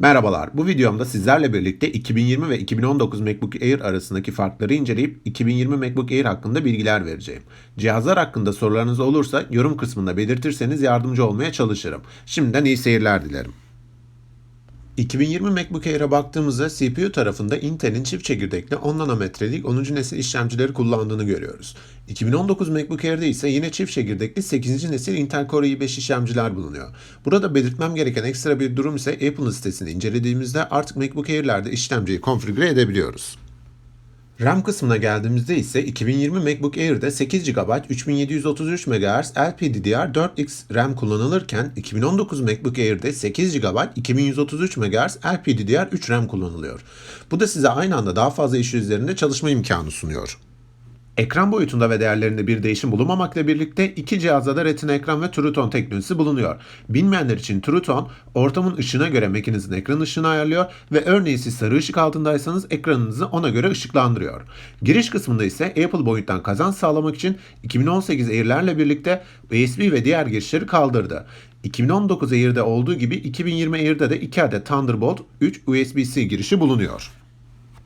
Merhabalar, bu videomda sizlerle birlikte 2020 ve 2019 MacBook Air arasındaki farkları inceleyip 2020 MacBook Air hakkında bilgiler vereceğim. Cihazlar hakkında sorularınız olursa yorum kısmında belirtirseniz yardımcı olmaya çalışırım. Şimdiden iyi seyirler dilerim. 2020 MacBook Air'e baktığımızda CPU tarafında Intel'in çift çekirdekli 10 nanometrelik 10. nesil işlemcileri kullandığını görüyoruz. 2019 MacBook Air'de ise yine çift çekirdekli 8. nesil Intel Core i5 işlemciler bulunuyor. Burada belirtmem gereken ekstra bir durum ise Apple'ın sitesini incelediğimizde artık MacBook Air'lerde işlemciyi konfigüre edebiliyoruz. RAM kısmına geldiğimizde ise 2020 MacBook Air'de 8 GB 3733 MHz LPDDR4X RAM kullanılırken 2019 MacBook Air'de 8 GB 2133 MHz LPDDR3 RAM kullanılıyor. Bu da size aynı anda daha fazla iş üzerinde çalışma imkanı sunuyor. Ekran boyutunda ve değerlerinde bir değişim bulunmamakla birlikte iki cihazda da Retina ekran ve True Tone teknolojisi bulunuyor. Bilmeyenler için True Tone, ortamın ışığına göre makinenizin ekran ışığını ayarlıyor ve örneğin siz sarı ışık altındaysanız ekranınızı ona göre ışıklandırıyor. Giriş kısmında ise Apple boyuttan kazanç sağlamak için 2018 Air'lerle birlikte USB ve diğer girişleri kaldırdı. 2019 Air'de olduğu gibi 2020 Air'de de 2 adet Thunderbolt 3 USB-C girişi bulunuyor.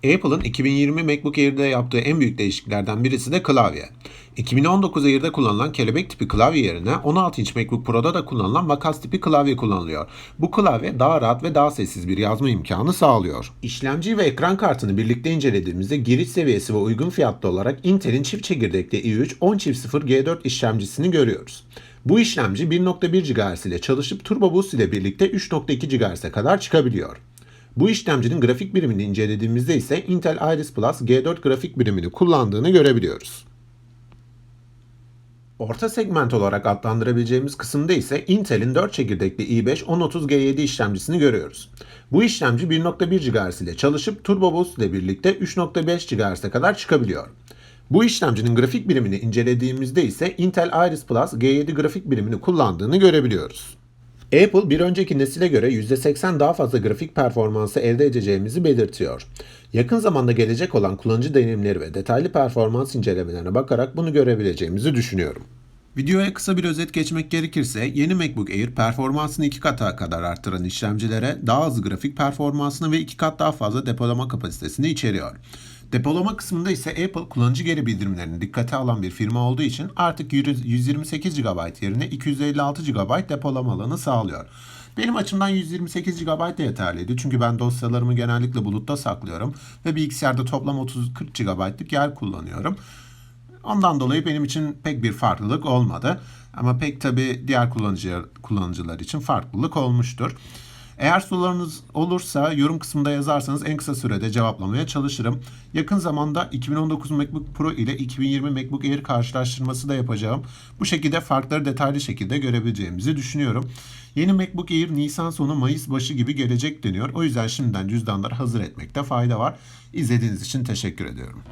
Apple'ın 2020 MacBook Air'de yaptığı en büyük değişikliklerden birisi de klavye. 2019 Air'de kullanılan kelebek tipi klavye yerine 16 inç MacBook Pro'da da kullanılan makas tipi klavye kullanılıyor. Bu klavye daha rahat ve daha sessiz bir yazma imkanı sağlıyor. İşlemci ve ekran kartını birlikte incelediğimizde giriş seviyesi ve uygun fiyatlı olarak Intel'in çift çekirdekli i3 10.0 G4 işlemcisini görüyoruz. Bu işlemci 1.1 GHz ile çalışıp Turbo Boost ile birlikte 3.2 GHz'e kadar çıkabiliyor. Bu işlemcinin grafik birimini incelediğimizde ise Intel Iris Plus G4 grafik birimini kullandığını görebiliyoruz. Orta segment olarak adlandırabileceğimiz kısımda ise Intel'in 4 çekirdekli i5 1030G7 işlemcisini görüyoruz. Bu işlemci 1.1 GHz ile çalışıp Turbo Boost ile birlikte 3.5 GHz'e kadar çıkabiliyor. Bu işlemcinin grafik birimini incelediğimizde ise Intel Iris Plus G7 grafik birimini kullandığını görebiliyoruz. Apple bir önceki nesile göre %80 daha fazla grafik performansı elde edeceğimizi belirtiyor. Yakın zamanda gelecek olan kullanıcı deneyimleri ve detaylı performans incelemelerine bakarak bunu görebileceğimizi düşünüyorum. Videoya kısa bir özet geçmek gerekirse yeni MacBook Air performansını iki kata kadar arttıran işlemcilere daha hızlı grafik performansını ve iki kat daha fazla depolama kapasitesini içeriyor. Depolama kısmında ise Apple kullanıcı geri bildirimlerini dikkate alan bir firma olduğu için artık 128 GB yerine 256 GB depolama alanı sağlıyor. Benim açımdan 128 GB de yeterliydi. Çünkü ben dosyalarımı genellikle bulutta saklıyorum ve bilgisayarda toplam 30-40 GB'lık yer kullanıyorum. Ondan dolayı benim için pek bir farklılık olmadı. Ama pek tabii diğer kullanıcı, kullanıcılar için farklılık olmuştur. Eğer sorularınız olursa yorum kısmında yazarsanız en kısa sürede cevaplamaya çalışırım. Yakın zamanda 2019 MacBook Pro ile 2020 MacBook Air karşılaştırması da yapacağım. Bu şekilde farkları detaylı şekilde görebileceğimizi düşünüyorum. Yeni MacBook Air Nisan sonu Mayıs başı gibi gelecek deniyor. O yüzden şimdiden cüzdanları hazır etmekte fayda var. İzlediğiniz için teşekkür ediyorum.